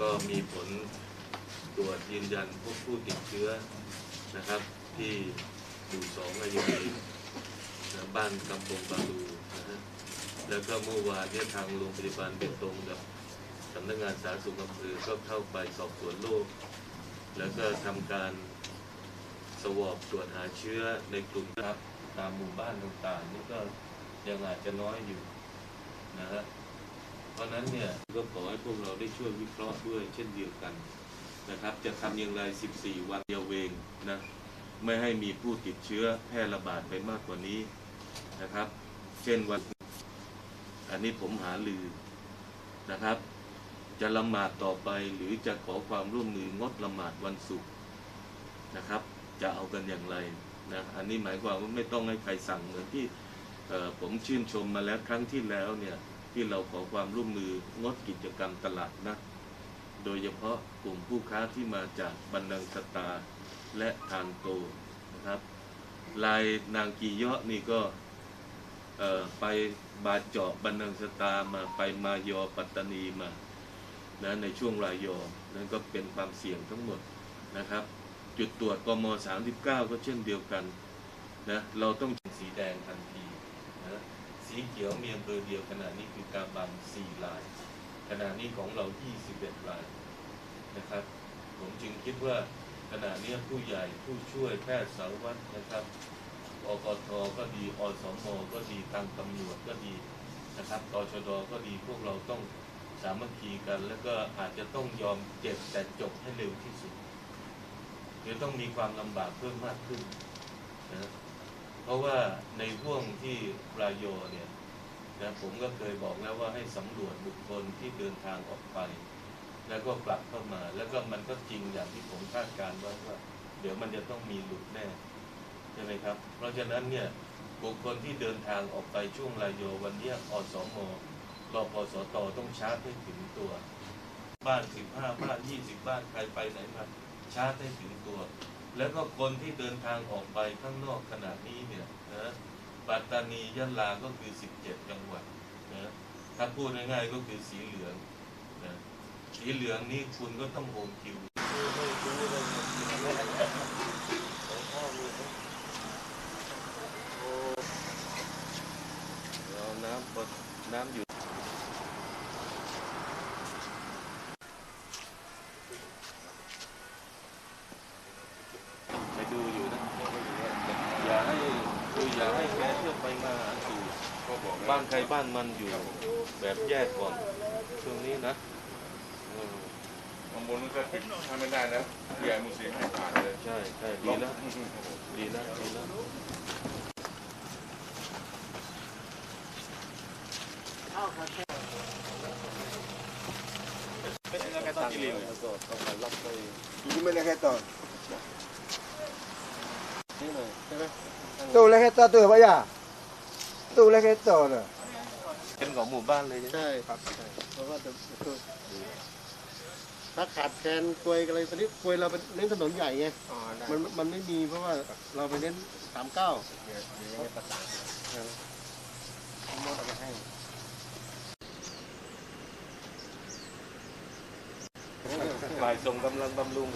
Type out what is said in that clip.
ก็มีผลตรวจยืนยันพบผู้ติดเชื้อนะครับ ที่หมู่สองอายุรีนบ้านกำปงบาลูนะฮะแล้วก็เมื่อวานเนี่ยทางโรงพยาบาลเบตรงกับสำนักงานสาธารณสุขอำเภอก็เข้าไปสอบสวนโรคแล้วก็ทำการสวอปตรวจหาเชื้อในกลุ่มนะครับตามหมู่บ้านต่างๆนี่ก็ยังอาจจะน้อยอยู่นะฮะ เพราะนั้นเนี่ยก็ขอให้พวกเราได้ช่วยวิเคราะห์ด้วยเช่นเดียวกันนะครับ จะทำอย่างไร 14 วันเดียวเองนะไม่ให้มีผู้ติดเชื้อแพร่ระบาดไปมากกว่านี้นะครับ เช่นวัน อันนี้ผมหาลือนะครับ จะละหมาดต่อไปหรือจะขอความร่วมมืองดละหมาดวันศุกร์นะครับ จะเอากันอย่างไรนะอันนี้หมายความว่าไม่ต้องให้ใครสั่งเหมือนที่ผมชื่นชมมาแล้วครั้งที่แล้วเนี่ย ที่เราขอความร่วมมืองดกิจกรรมตลาดนะโดยเฉพาะกลุ่มผู้ค้าที่มาจากบันดังสตาและทานโตนะครับ ลายนางกีเยาะนี่ก็ไปบาเจาะบันดังสตามาไปมายอปัตตานีมานะในช่วงรายยอนั่นก็เป็นความเสี่ยงทั้งหมดนะครับ จุดตรวจกม 39 ก็เช่นเดียวกันนะเราต้องสีแดงทันที สีเขียวมีอำเภอเดียวขณะนี้คือกาบัง4ลาย ขณะนี้ของเรา 21ลายนะครับ ผมจึงคิดว่าขณะนี้ผู้ใหญ่ผู้ช่วยแพทย์สารวัตรนะครับอกทก็ดีอสมก็ดีทางตำรวจก็ดีนะครับตชดก็ดีพวกเราต้องสามัคคีกัน แล้วก็อาจจะต้องยอมเจ็บแต่จบให้เร็วที่สุดเดี๋ยวต้องมีความลำบากเพิ่มมากขึ้นนะ เพราะว่าในห่วงที่ปรายโยเนี่ยนะผมก็เคยบอกแล้วว่าให้สำรวจบุคคลที่เดินทางออกไป แล้วก็กลับเข้ามา แล้วก็มันก็จริงอย่างที่ผมคาดการณ์ไว้ว่า เดี๋ยวมันจะต้องมีหลุดแน่ใช่ไหมครับ เพราะฉะนั้นเนี่ยบุคคลที่เดินทางออกไปช่วงรายโยวันเนี้ยอสมรพสตต้องชาร์จให้ถึงตัว บ้านสิบห้าบ้านยี่สิบบ้านใครไปไหนมาชาร์จให้ถึงตัว แล้วก็คนที่เดินทางออกไปข้างนอกขณะนี้เนี่ยนะปัตตานียะลาก็คือ 17 จังหวัดนะถ้าพูดง่ายๆก็คือสีเหลืองนะสีเหลืองนี่คุณก็ต้องโฮมคิวน้ำบดน้ำอยู่ ไปดูอยู่นะ อย่าให้คื ออย่าให้แกเที่ยวไปมาหาสู่บ้านใครบ้านมันอยู่แบบแยกก่อนช่วงนี้นะเออข้างบนมันก็ปิดทำไม่ได้แล้วผู้ใหญ่มุสลิมให้ผ่านเลยใช่ใช่ดีแล้วดีแล้วดีแล้วตั้ งกิริว Dime la jeta. Tú la jeta tú vaya. Tú la jeta น่ะเป็นของหมู่บ้านเลยใช่ไหมใช่ครับใช่เพราะว่าจะถ้าขาดแคลนกลวยอะไรตอนนี้กลวยเราเป็นเน้นถนนใหญ่ไงมันมันไม่มีเพราะว่าเราไปเน้นสามเก้าฝ่ายส่งกำลังบำรุง